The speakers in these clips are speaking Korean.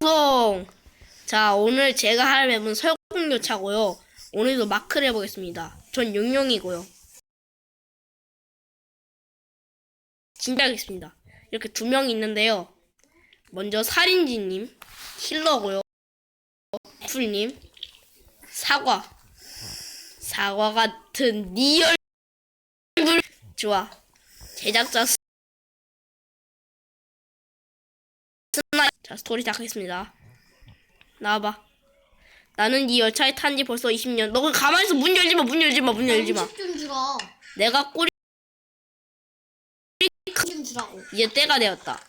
송. 자, 오늘 제가 할 맵은 설국열차고요. 오늘도 마크를 해보겠습니다. 전 용용이고요. 진짜 하겠습니다. 이렇게 두 명이 있는데요. 먼저 살인지님, 킬러고요. 풀님, 사과. 사과 같은 니 얼굴. 좋아. 제작자. 자, 스토리 시작하겠습니다. 나와봐. 나는 이 열차에 탄 지 벌써 20년. 너 그냥 가만히 있어. 문 열지 마, 문 열지 마, 문 열지 마. 좀 주라. 내가 꼬리 좀 주라고. 이제 때가 되었다.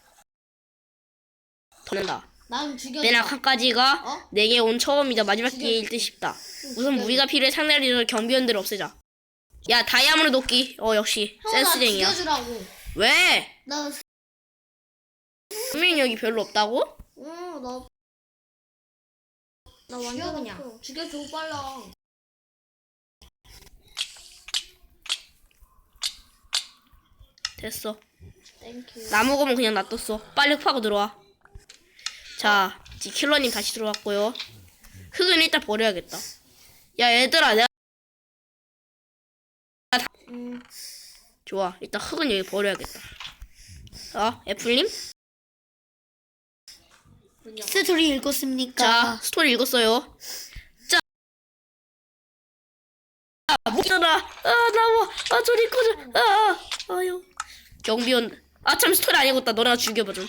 더는다. 난 죽여. 내 낙하까지가 어? 내게 온 처음이자 마지막. 기회일 듯 싶다. 우선. 우리가 필요해 상대를 이뤄 경비원들을 없애자. 야 다이아몬드 도끼. 어 역시 나 센스쟁이야. 죽여주라고. 왜? 나, 분명력이 별로 없다고? 어, 나. 나 완전 그냥. 죽여줘, 빨라. 됐어. 땡큐. 나무 검은 그냥 놔뒀어. 빨리 파고 들어와. 자, 지 킬러님 다시 들어왔고요. 흙은 일단 버려야겠다. 야 얘들아 내가 음, 좋아. 일단 흙은 여기 버려야겠다. 어, 애플님? 스토리 읽었습니까? 자, 스토리 읽었어요. 자. 아, 목잖아. 아, 나와. 아, 저리 꺼져. 아, 아, 아유. 경비원. 아, 참, 스토리 안 읽었다. 너랑 죽여봐, 좀.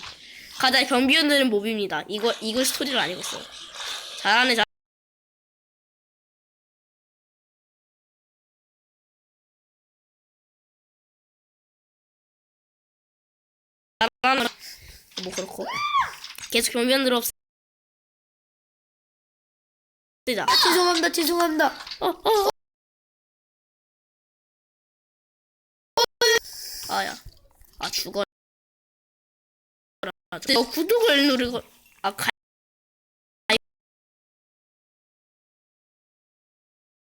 가자, 경비원들은 몹입니다. 이거, 이걸 스토리를 안 읽었어. 잘하네, 잘. 잘하네. 뭐, 그렇고. 계속 경비원들 없. 쓰자. 죄송합니다, 죄송합니다. 어, 어, 어. 아야. 아, 죽어라. 너 구독을 누르고, 아, 가,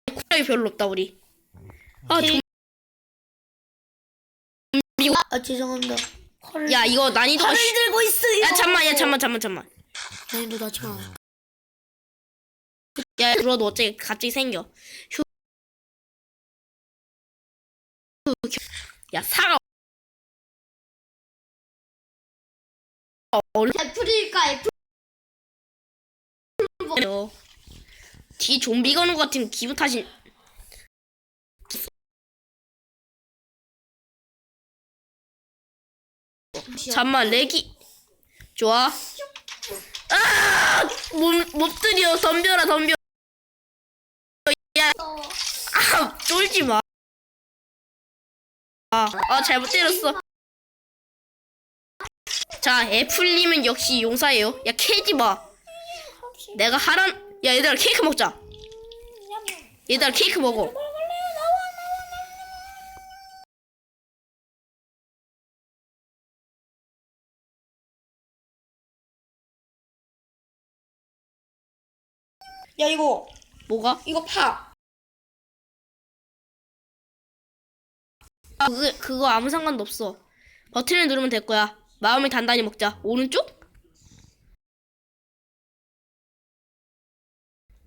구독이 별로 없다, 우리. 아, 정, 아, 죄송합니다. 활을, 야, 이거 난이도가, 활을 쉬- 들고 있어요. 야, 잠만, 야, 잠만, 잠만, 잠만. 난이도 낮지 마. 야, 들어도 어째 갑자기 생겨. 휴. 휴, 야, 사과. 어려. 애플일까, 애플. 요 뒤에 좀비 가는 것 같으면 기분 탓이 잠만 렉이 좋아. 아! 몹, 몹들이여 덤벼라 덤벼. 아 쫄지 마. 아, 아 잘못 때렸어. 자 애플님은 역시 용사예요. 야 캐지 마. 내가 하란 야 얘들아 케이크 먹자. 얘들아 케이크 먹어 야, 이거, 뭐가? 이거 파. 아, 그거, 그거 아무 상관도 없어 버튼을 누르면 될 거야 마음을 단단히 먹자 오른쪽?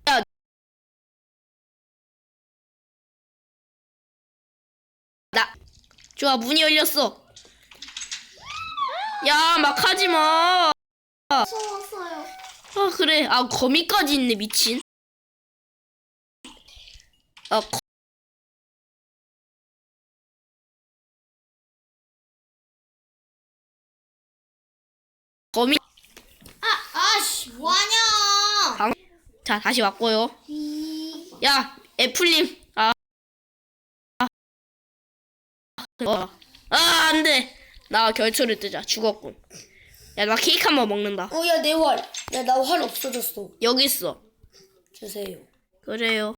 야 나. 좋아 문이 열렸어 야 막 하지 마 무서웠어요. 아 그래. 아 거미까지 있네 미친. 아 거... 거미 아, 아씨, 뭐하냐. 자 다시 왔고요. 야 애플님. 아, 아, 어. 아 안돼. 나 결초를 뜨자. 죽었군 야 나 케이크 한 번 먹는다 어, 야, 내 활. 야, 나 활 없어졌어. 여기 있어 주세요. 그래요